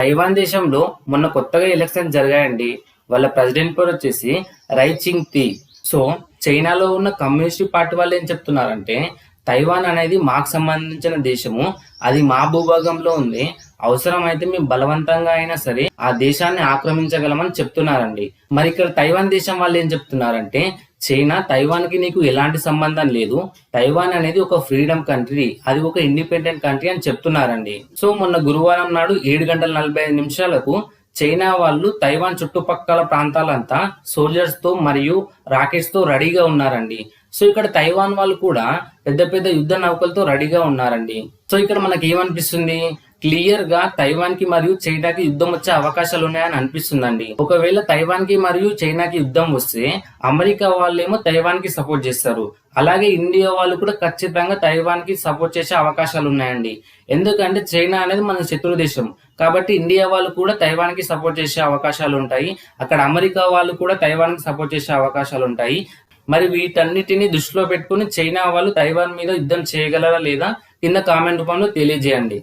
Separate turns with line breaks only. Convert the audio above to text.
Taiwan దేశంలో మొన్న కొత్తగా ఎలక్షన్ జరిగాయండి. వాళ్ళ ప్రెసిడెంట్ పేరు వచ్చేసి రైచింగ్ తి. సో చైనాలో ఉన్న కమ్యూనిస్ట్ పార్టీ వాళ్ళు ఏం చెప్తున్నారంటే తైవాన్ అనేది మాకు సంబంధించిన దేశము అది మా భూభాగంలో ఉంది అవసరమైతే మేము బలవంతంగా అయినా సరే ఆ దేశాన్ని ఆక్రమించగలమని చెప్తున్నారండి. మరి ఇక్కడ తైవాన్ దేశం వాళ్ళు ఏం చెప్తున్నారంటే చైనా తైవాన్కి నీకు ఎలాంటి సంబంధం లేదు. తైవాన్ అనేది ఒక ఫ్రీడమ్ కంట్రీ. అది ఒక ఇండిపెండెంట్ కంట్రీ అని చెప్తున్నారండి. సో మొన్న గురువారం నాడు ఏడు గంటల నలభై ఐదు నిమిషాలకు చైనా వాళ్ళు తైవాన్ చుట్టుపక్కల ప్రాంతాలంతా సోల్జర్స్తో మరియు రాకెట్స్తో రెడీగా ఉన్నారండి. సో ఇక్కడ తైవాన్ వాళ్ళు కూడా పెద్ద పెద్ద యుద్ధ నౌకలతో రెడీగా ఉన్నారండి. సో ఇక్కడ మనకి ఏమనిపిస్తుంది క్లియర్గా తైవాన్కి మరియు చైనాకి యుద్ధం వచ్చే అవకాశాలు ఉన్నాయని అనిపిస్తుందండి. ఒకవేళ తైవాన్కి మరియు చైనాకి యుద్ధం వస్తే అమెరికా వాళ్ళేమో తైవాన్కి సపోర్ట్ చేస్తారు. అలాగే ఇండియా వాళ్ళు కూడా ఖచ్చితంగా తైవాన్కి సపోర్ట్ చేసే అవకాశాలు ఉన్నాయండి. ఎందుకంటే చైనా అనేది మన శత్రు దేశం. కాబట్టి ఇండియా వాళ్ళు కూడా తైవాన్కి సపోర్ట్ చేసే అవకాశాలు ఉంటాయి. అక్కడ అమెరికా వాళ్ళు కూడా తైవాన్కి సపోర్ట్ చేసే అవకాశాలు ఉంటాయి. మరి వీటన్నిటిని దృష్టిలో పెట్టుకుని చైనా వాళ్ళు తైవాన్ మీద యుద్ధం చేయగలరా లేదా కింద కామెంట్ రూపంలో తెలియజేయండి.